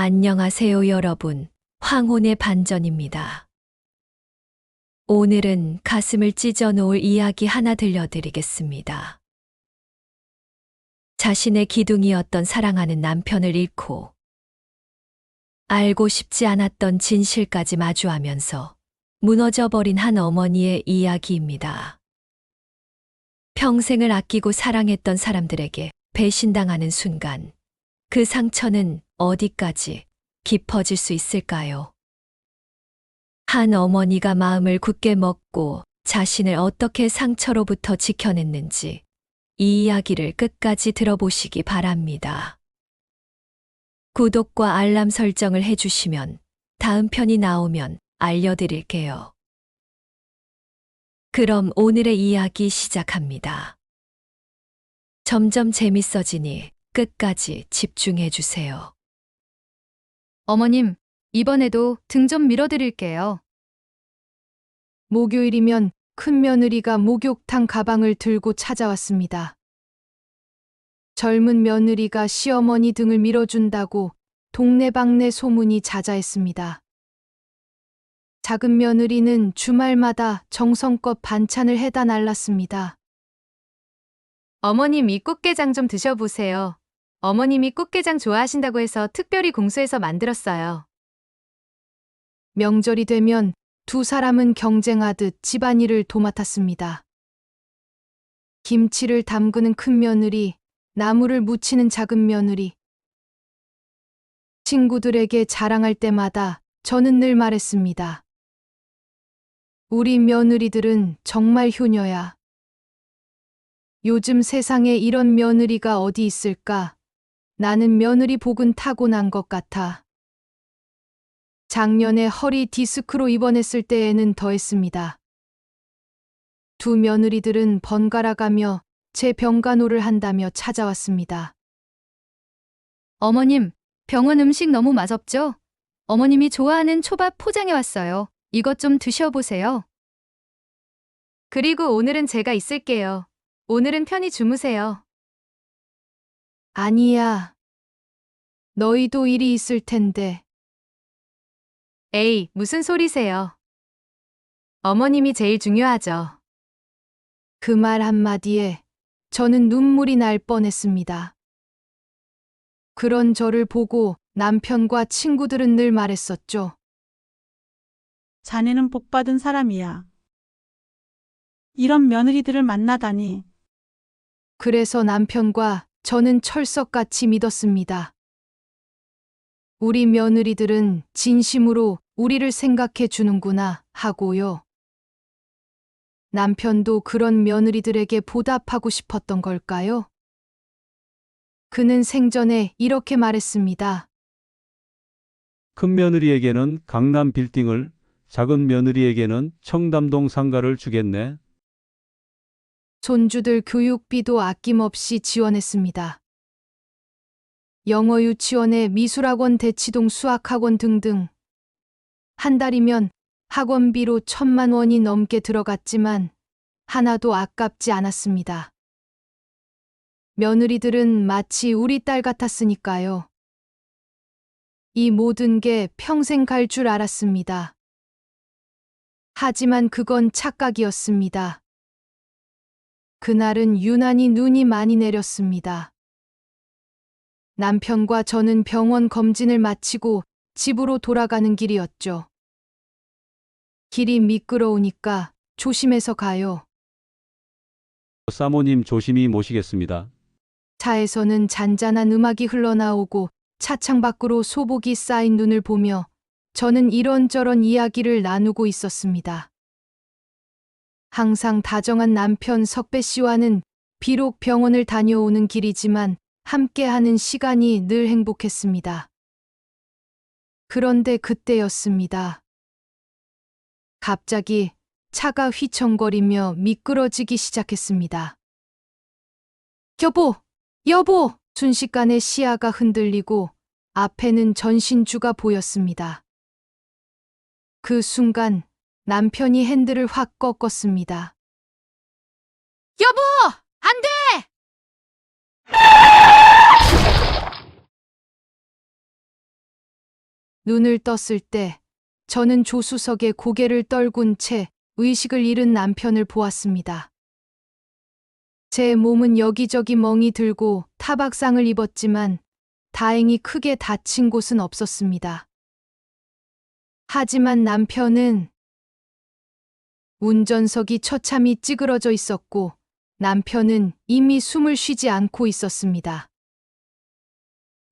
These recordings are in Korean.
안녕하세요, 여러분. 황혼의 반전입니다. 오늘은 가슴을 찢어 놓을 이야기 하나 들려드리겠습니다. 자신의 기둥이었던 사랑하는 남편을 잃고 알고 싶지 않았던 진실까지 마주하면서 무너져버린 한 어머니의 이야기입니다. 평생을 아끼고 사랑했던 사람들에게 배신당하는 순간 그 상처는 어디까지 깊어질 수 있을까요? 한 어머니가 마음을 굳게 먹고 자신을 어떻게 상처로부터 지켜냈는지 이 이야기를 끝까지 들어보시기 바랍니다. 구독과 알람 설정을 해주시면 다음 편이 나오면 알려드릴게요. 그럼 오늘의 이야기 시작합니다. 점점 재밌어지니 끝까지 집중해 주세요. 어머님, 이번에도 등 좀 밀어드릴게요. 목요일이면 큰 며느리가 목욕탕 가방을 들고 찾아왔습니다. 젊은 며느리가 시어머니 등을 밀어준다고 동네방네 소문이 자자했습니다. 작은 며느리는 주말마다 정성껏 반찬을 해다 날랐습니다. 어머님 이 꽃게장 좀 드셔보세요. 어머님이 꽃게장 좋아하신다고 해서 특별히 공수해서 만들었어요. 명절이 되면 두 사람은 경쟁하듯 집안일을 도맡았습니다. 김치를 담그는 큰 며느리, 나무를 묻히는 작은 며느리. 친구들에게 자랑할 때마다 저는 늘 말했습니다. 우리 며느리들은 정말 효녀야. 요즘 세상에 이런 며느리가 어디 있을까? 나는 며느리 복은 타고난 것 같아. 작년에 허리 디스크로 입원했을 때에는 더했습니다. 두 며느리들은 번갈아 가며 제 병간호를 한다며 찾아왔습니다. 어머님, 병원 음식 너무 맛없죠? 어머님이 좋아하는 초밥 포장해 왔어요. 이것 좀 드셔보세요. 그리고 오늘은 제가 있을게요. 오늘은 편히 주무세요. 아니야. 너희도 일이 있을 텐데. 에이, 무슨 소리세요? 어머님이 제일 중요하죠. 그 말 한마디에 저는 눈물이 날 뻔했습니다. 그런 저를 보고 남편과 친구들은 늘 말했었죠. 자네는 복받은 사람이야. 이런 며느리들을 만나다니. 그래서 남편과 저는 철석같이 믿었습니다. 우리 며느리들은 진심으로 우리를 생각해 주는구나 하고요. 남편도 그런 며느리들에게 보답하고 싶었던 걸까요? 그는 생전에 이렇게 말했습니다. 큰 며느리에게는 강남 빌딩을, 작은 며느리에게는 청담동 상가를 주겠네. 손주들 교육비도 아낌없이 지원했습니다. 영어 유치원에 미술학원 대치동 수학학원 등등. 한 달이면 학원비로 천만 원이 넘게 들어갔지만 하나도 아깝지 않았습니다. 며느리들은 마치 우리 딸 같았으니까요. 이 모든 게 평생 갈 줄 알았습니다. 하지만 그건 착각이었습니다. 그날은 유난히 눈이 많이 내렸습니다. 남편과 저는 병원 검진을 마치고 집으로 돌아가는 길이었죠. 길이 미끄러우니까 조심해서 가요. 사모님 조심히 모시겠습니다. 차에서는 잔잔한 음악이 흘러나오고 차창 밖으로 소복이 쌓인 눈을 보며 저는 이런저런 이야기를 나누고 있었습니다. 항상 다정한 남편 석배 씨와는 비록 병원을 다녀오는 길이지만 함께하는 시간이 늘 행복했습니다. 그런데 그때였습니다. 갑자기 차가 휘청거리며 미끄러지기 시작했습니다. 여보! 여보! 순식간에 시야가 흔들리고 앞에는 전신주가 보였습니다. 그 순간 남편이 핸들을 확 꺾었습니다. 여보! 안 돼! 눈을 떴을 때 저는 조수석에 고개를 떨군 채 의식을 잃은 남편을 보았습니다. 제 몸은 여기저기 멍이 들고 타박상을 입었지만 다행히 크게 다친 곳은 없었습니다. 하지만 남편은 운전석이 처참히 찌그러져 있었고 남편은 이미 숨을 쉬지 않고 있었습니다.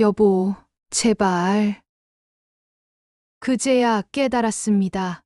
여보, 제발. 그제야 깨달았습니다.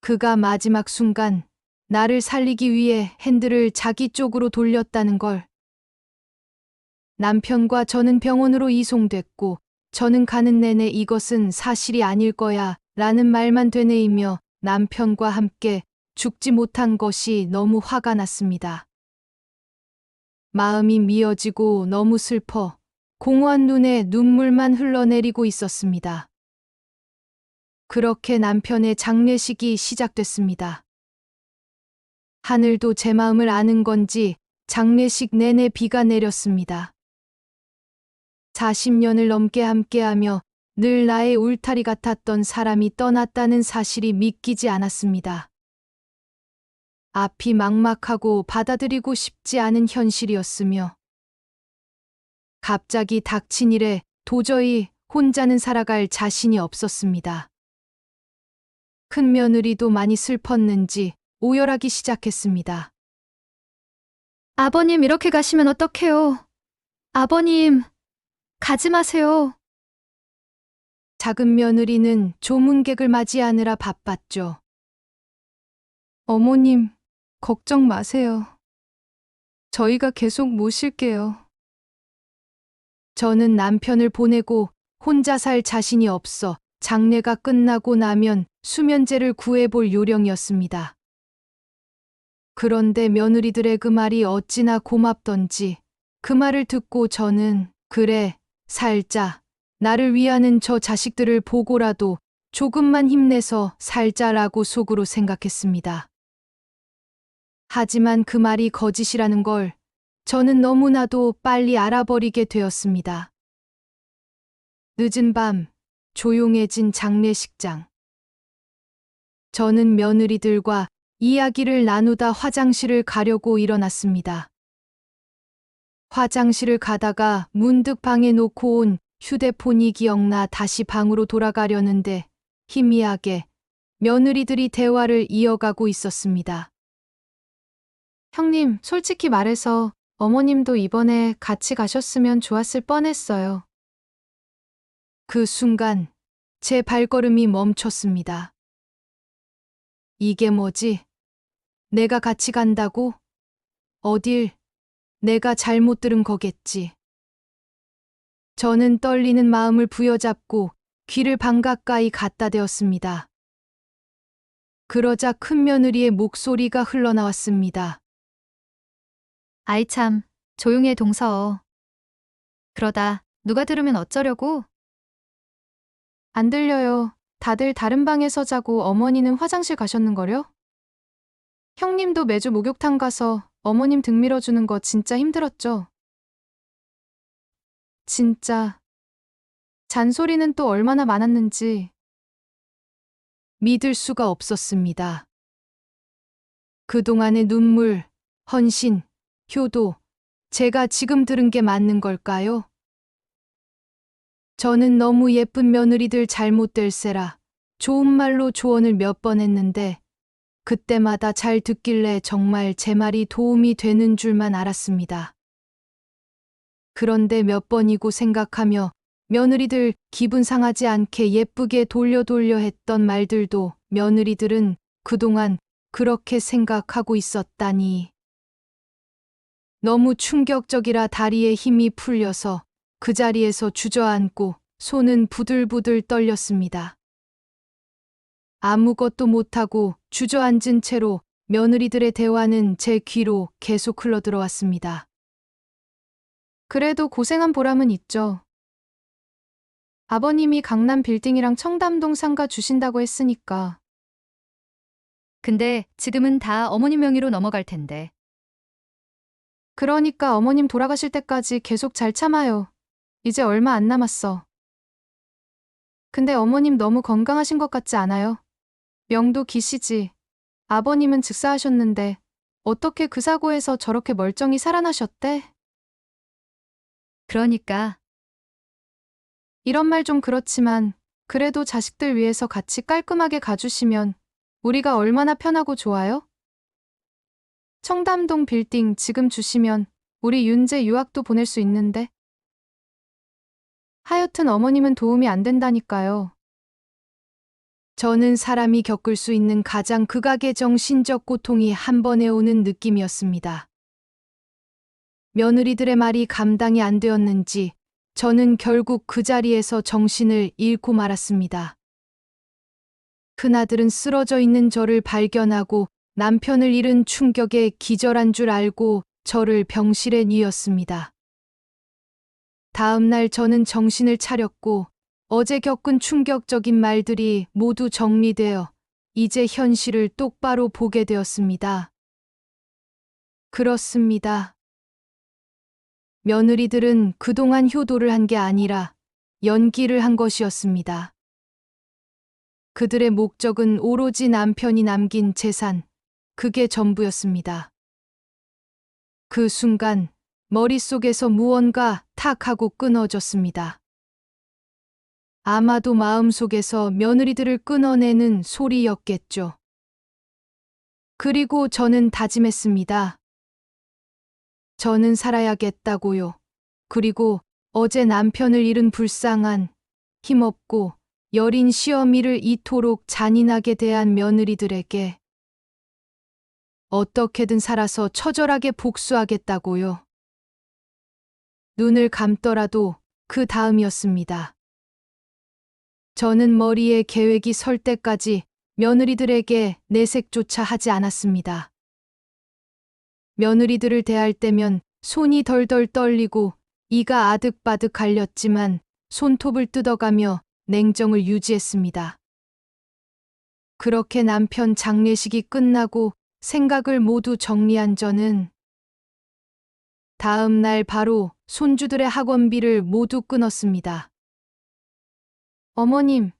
그가 마지막 순간 나를 살리기 위해 핸들을 자기 쪽으로 돌렸다는 걸. 남편과 저는 병원으로 이송됐고 저는 가는 내내 이것은 사실이 아닐 거야 라는 말만 되뇌이며 남편과 함께 죽지 못한 것이 너무 화가 났습니다. 마음이 미어지고 너무 슬퍼 공허한 눈에 눈물만 흘러내리고 있었습니다. 그렇게 남편의 장례식이 시작됐습니다. 하늘도 제 마음을 아는 건지 장례식 내내 비가 내렸습니다. 40년을 넘게 함께하며 늘 나의 울타리 같았던 사람이 떠났다는 사실이 믿기지 않았습니다. 앞이 막막하고 받아들이고 싶지 않은 현실이었으며 갑자기 닥친 일에 도저히 혼자는 살아갈 자신이 없었습니다. 큰 며느리도 많이 슬펐는지 오열하기 시작했습니다. 아버님 이렇게 가시면 어떡해요? 아버님, 가지 마세요. 작은 며느리는 조문객을 맞이하느라 바빴죠. 어머님, 걱정 마세요. 저희가 계속 모실게요. 저는 남편을 보내고 혼자 살 자신이 없어 장례가 끝나고 나면 수면제를 구해볼 요령이었습니다. 그런데 며느리들의 그 말이 어찌나 고맙던지 그 말을 듣고 저는 그래, 살자. 나를 위하는 저 자식들을 보고라도 조금만 힘내서 살자라고 속으로 생각했습니다. 하지만 그 말이 거짓이라는 걸 저는 너무나도 빨리 알아버리게 되었습니다. 늦은 밤, 조용해진 장례식장. 저는 며느리들과 이야기를 나누다 화장실을 가려고 일어났습니다. 화장실을 가다가 문득 방에 놓고 온 휴대폰이 기억나 다시 방으로 돌아가려는데 희미하게 며느리들이 대화를 이어가고 있었습니다. 형님, 솔직히 말해서 어머님도 이번에 같이 가셨으면 좋았을 뻔했어요. 그 순간 제 발걸음이 멈췄습니다. 이게 뭐지? 내가 같이 간다고? 어딜? 내가 잘못 들은 거겠지. 저는 떨리는 마음을 부여잡고 귀를 방 가까이 갖다 대었습니다. 그러자 큰 며느리의 목소리가 흘러나왔습니다. 아이 참, 조용해 동서. 그러다 누가 들으면 어쩌려고? 안 들려요. 다들 다른 방에서 자고 어머니는 화장실 가셨는걸요? 형님도 매주 목욕탕 가서 어머님 등 밀어주는 거 진짜 힘들었죠? 진짜. 잔소리는 또 얼마나 많았는지. 믿을 수가 없었습니다. 그동안의 눈물, 헌신, 효도, 제가 지금 들은 게 맞는 걸까요? 저는 너무 예쁜 며느리들 잘못될세라 좋은 말로 조언을 몇 번 했는데 그때마다 잘 듣길래 정말 제 말이 도움이 되는 줄만 알았습니다. 그런데 몇 번이고 생각하며 며느리들 기분 상하지 않게 예쁘게 돌려 돌려 했던 말들도 며느리들은 그동안 그렇게 생각하고 있었다니. 너무 충격적이라 다리에 힘이 풀려서 그 자리에서 주저앉고 손은 부들부들 떨렸습니다. 아무것도 못하고 주저앉은 채로 며느리들의 대화는 제 귀로 계속 흘러들어왔습니다. 그래도 고생한 보람은 있죠. 아버님이 강남 빌딩이랑 청담동 상가 주신다고 했으니까. 근데 지금은 다 어머님 명의로 넘어갈 텐데. 그러니까 어머님 돌아가실 때까지 계속 잘 참아요. 이제 얼마 안 남았어. 근데 어머님 너무 건강하신 것 같지 않아요? 명도 기시지. 아버님은 즉사하셨는데 어떻게 그 사고에서 저렇게 멀쩡히 살아나셨대? 그러니까 이런 말 좀 그렇지만 그래도 자식들 위해서 같이 깔끔하게 가주시면 우리가 얼마나 편하고 좋아요? 청담동 빌딩 지금 주시면 우리 윤재 유학도 보낼 수 있는데. 하여튼 어머님은 도움이 안 된다니까요. 저는 사람이 겪을 수 있는 가장 극악의 정신적 고통이 한 번에 오는 느낌이었습니다. 며느리들의 말이 감당이 안 되었는지 저는 결국 그 자리에서 정신을 잃고 말았습니다. 큰아들은 쓰러져 있는 저를 발견하고 남편을 잃은 충격에 기절한 줄 알고 저를 병실에 뉘었습니다. 다음 날 저는 정신을 차렸고 어제 겪은 충격적인 말들이 모두 정리되어 이제 현실을 똑바로 보게 되었습니다. 그렇습니다. 며느리들은 그동안 효도를 한 게 아니라 연기를 한 것이었습니다. 그들의 목적은 오로지 남편이 남긴 재산, 그게 전부였습니다. 그 순간 머릿속에서 무언가 탁 하고 끊어졌습니다. 아마도 마음속에서 며느리들을 끊어내는 소리였겠죠. 그리고 저는 다짐했습니다. 저는 살아야겠다고요. 그리고 어제 남편을 잃은 불쌍한, 힘없고 여린 시어미를 이토록 잔인하게 대한 며느리들에게 어떻게든 살아서 처절하게 복수하겠다고요. 눈을 감더라도 그 다음이었습니다. 저는 머리에 계획이 설 때까지 며느리들에게 내색조차 하지 않았습니다. 며느리들을 대할 때면 손이 덜덜 떨리고 이가 아득바득 갈렸지만 손톱을 뜯어가며 냉정을 유지했습니다. 그렇게 남편 장례식이 끝나고 생각을 모두 정리한 저는 다음 날 바로 손주들의 학원비를 모두 끊었습니다. 어머님,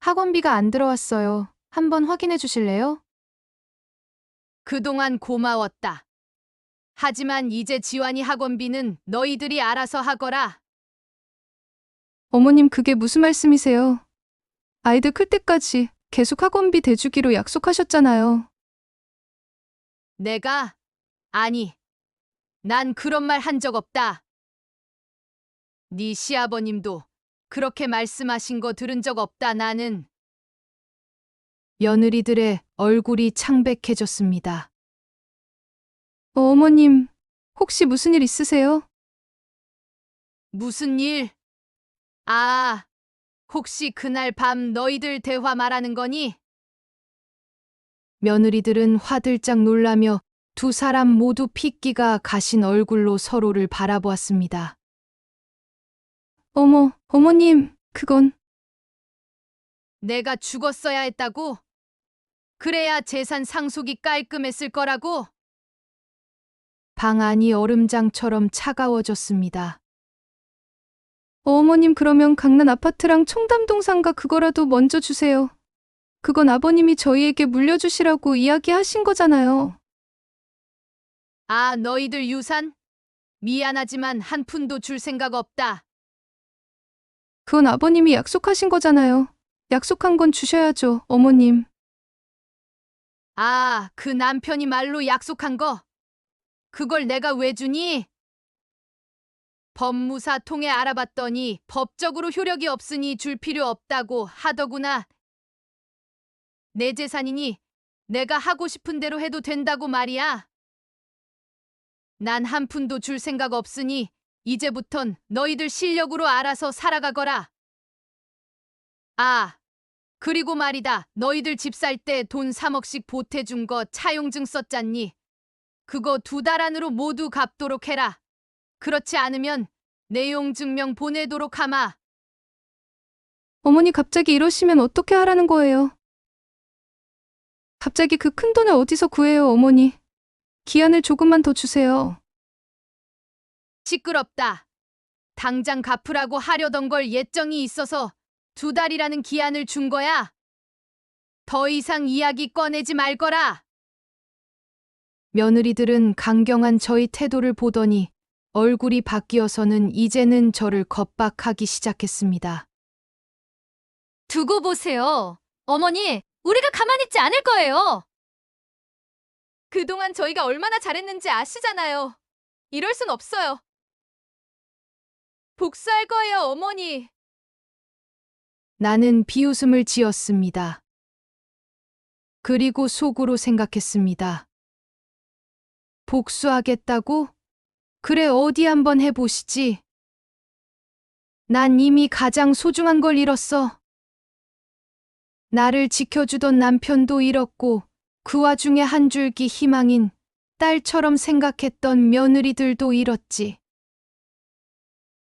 학원비가 안 들어왔어요. 한번 확인해 주실래요? 그동안 고마웠다. 하지만 이제 지환이 학원비는 너희들이 알아서 하거라. 어머님, 그게 무슨 말씀이세요? 아이들 클 때까지 계속 학원비 대주기로 약속하셨잖아요. 내가? 아니, 난 그런 말 한 적 없다. 네 시아버님도 그렇게 말씀하신 거 들은 적 없다, 나는. 며느리들의 얼굴이 창백해졌습니다. 어머님, 혹시 무슨 일 있으세요? 무슨 일? 아, 혹시 그날 밤 너희들 대화 말하는 거니? 며느리들은 화들짝 놀라며 두 사람 모두 핏기가 가신 얼굴로 서로를 바라보았습니다. 어머, 어머님, 그건. 내가 죽었어야 했다고? 그래야 재산 상속이 깔끔했을 거라고? 방 안이 얼음장처럼 차가워졌습니다. 어머님, 그러면 강남 아파트랑 청담동 상가 그거라도 먼저 주세요. 그건 아버님이 저희에게 물려주시라고 이야기하신 거잖아요. 아, 너희들 유산? 미안하지만 한 푼도 줄 생각 없다. 그건 아버님이 약속하신 거잖아요. 약속한 건 주셔야죠, 어머님. 아, 그 남편이 말로 약속한 거. 그걸 내가 왜 주니? 법무사 통해 알아봤더니 법적으로 효력이 없으니 줄 필요 없다고 하더구나. 내 재산이니 내가 하고 싶은 대로 해도 된다고 말이야. 난 한 푼도 줄 생각 없으니 이제부턴 너희들 실력으로 알아서 살아가거라. 아, 그리고 말이다. 너희들 집 살 때 돈 3억씩 보태준 거 차용증 썼잖니. 그거 두 달 안으로 모두 갚도록 해라. 그렇지 않으면 내용 증명 보내도록 하마. 어머니 갑자기 이러시면 어떻게 하라는 거예요? 갑자기 그 큰 돈을 어디서 구해요, 어머니? 기한을 조금만 더 주세요. 시끄럽다. 당장 갚으라고 하려던 걸 예정이 있어서 두 달이라는 기한을 준 거야. 더 이상 이야기 꺼내지 말 거라. 며느리들은 강경한 저희 태도를 보더니 얼굴이 바뀌어서는 이제는 저를 겁박하기 시작했습니다. 두고 보세요. 어머니, 우리가 가만히 있지 않을 거예요. 그동안 저희가 얼마나 잘했는지 아시잖아요. 이럴 순 없어요. 복수할 거예요, 어머니. 나는 비웃음을 지었습니다. 그리고 속으로 생각했습니다. 복수하겠다고? 그래, 어디 한번 해보시지. 난 이미 가장 소중한 걸 잃었어. 나를 지켜주던 남편도 잃었고, 그 와중에 한 줄기 희망인 딸처럼 생각했던 며느리들도 잃었지.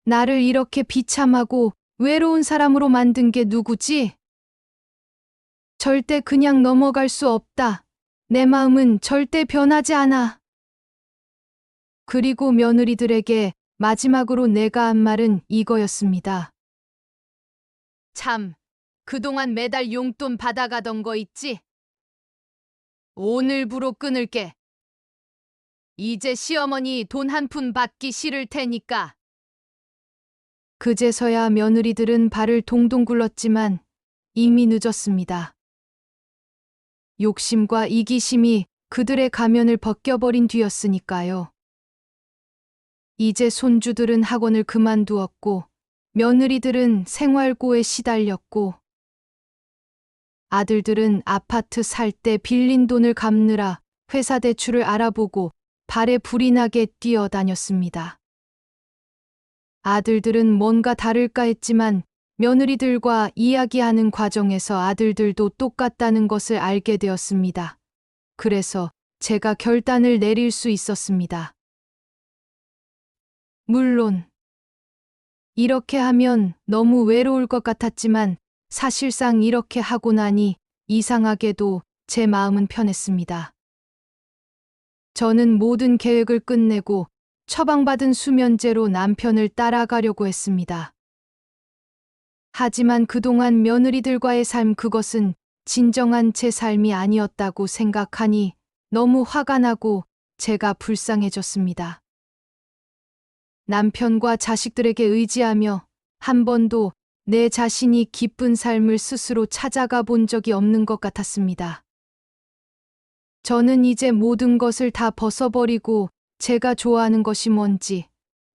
나를 이렇게 비참하고 외로운 사람으로 만든 게 누구지? 절대 그냥 넘어갈 수 없다. 내 마음은 절대 변하지 않아. 그리고 며느리들에게 마지막으로 내가 한 말은 이거였습니다. 참, 그동안 매달 용돈 받아가던 거 있지? 오늘부로 끊을게. 이제 시어머니 돈 한 푼 받기 싫을 테니까. 그제서야 며느리들은 발을 동동 굴렀지만 이미 늦었습니다. 욕심과 이기심이 그들의 가면을 벗겨버린 뒤였으니까요. 이제 손주들은 학원을 그만두었고 며느리들은 생활고에 시달렸고 아들들은 아파트 살 때 빌린 돈을 갚느라 회사 대출을 알아보고 발에 불이 나게 뛰어다녔습니다. 아들들은 뭔가 다를까 했지만 며느리들과 이야기하는 과정에서 아들들도 똑같다는 것을 알게 되었습니다. 그래서 제가 결단을 내릴 수 있었습니다. 물론, 이렇게 하면 너무 외로울 것 같았지만 사실상 이렇게 하고 나니 이상하게도 제 마음은 편했습니다. 저는 모든 계획을 끝내고 처방받은 수면제로 남편을 따라가려고 했습니다. 하지만 그동안 며느리들과의 삶 그것은 진정한 제 삶이 아니었다고 생각하니 너무 화가 나고 제가 불쌍해졌습니다. 남편과 자식들에게 의지하며 한 번도 내 자신이 기쁜 삶을 스스로 찾아가 본 적이 없는 것 같았습니다. 저는 이제 모든 것을 다 벗어버리고 제가 좋아하는 것이 뭔지,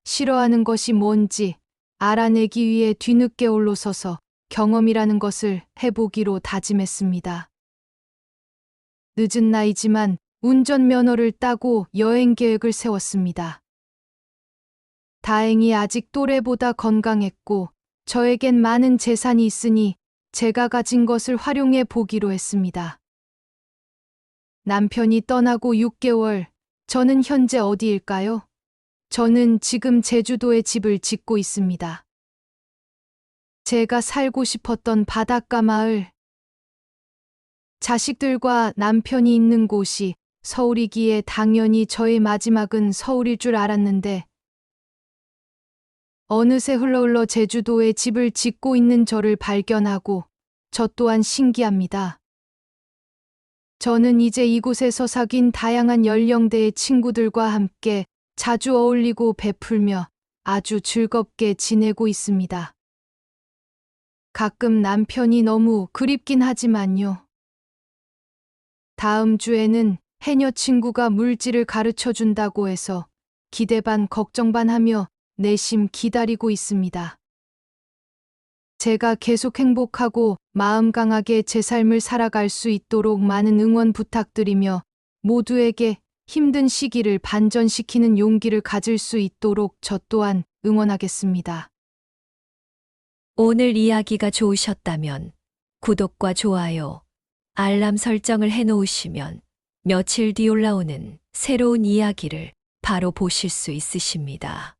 싫어하는 것이 뭔지 알아내기 위해 뒤늦게 올라서서 경험이라는 것을 해보기로 다짐했습니다. 늦은 나이지만 운전면허를 따고 여행 계획을 세웠습니다. 다행히 아직 또래보다 건강했고 저에겐 많은 재산이 있으니 제가 가진 것을 활용해 보기로 했습니다. 남편이 떠나고 6개월, 저는 현재 어디일까요? 저는 지금 제주도에 집을 짓고 있습니다. 제가 살고 싶었던 바닷가 마을. 자식들과 남편이 있는 곳이 서울이기에 당연히 저의 마지막은 서울일 줄 알았는데, 어느새 흘러흘러 제주도에 집을 짓고 있는 저를 발견하고 저 또한 신기합니다. 저는 이제 이곳에서 사귄 다양한 연령대의 친구들과 함께 자주 어울리고 베풀며 아주 즐겁게 지내고 있습니다. 가끔 남편이 너무 그립긴 하지만요. 다음 주에는 해녀 친구가 물질을 가르쳐 준다고 해서 기대 반 걱정 반 하며 내심 기다리고 있습니다. 제가 계속 행복하고 마음 강하게 제 삶을 살아갈 수 있도록 많은 응원 부탁드리며 모두에게 힘든 시기를 반전시키는 용기를 가질 수 있도록 저 또한 응원하겠습니다. 오늘 이야기가 좋으셨다면 구독과 좋아요, 알람 설정을 해 놓으시면 며칠 뒤 올라오는 새로운 이야기를 바로 보실 수 있으십니다.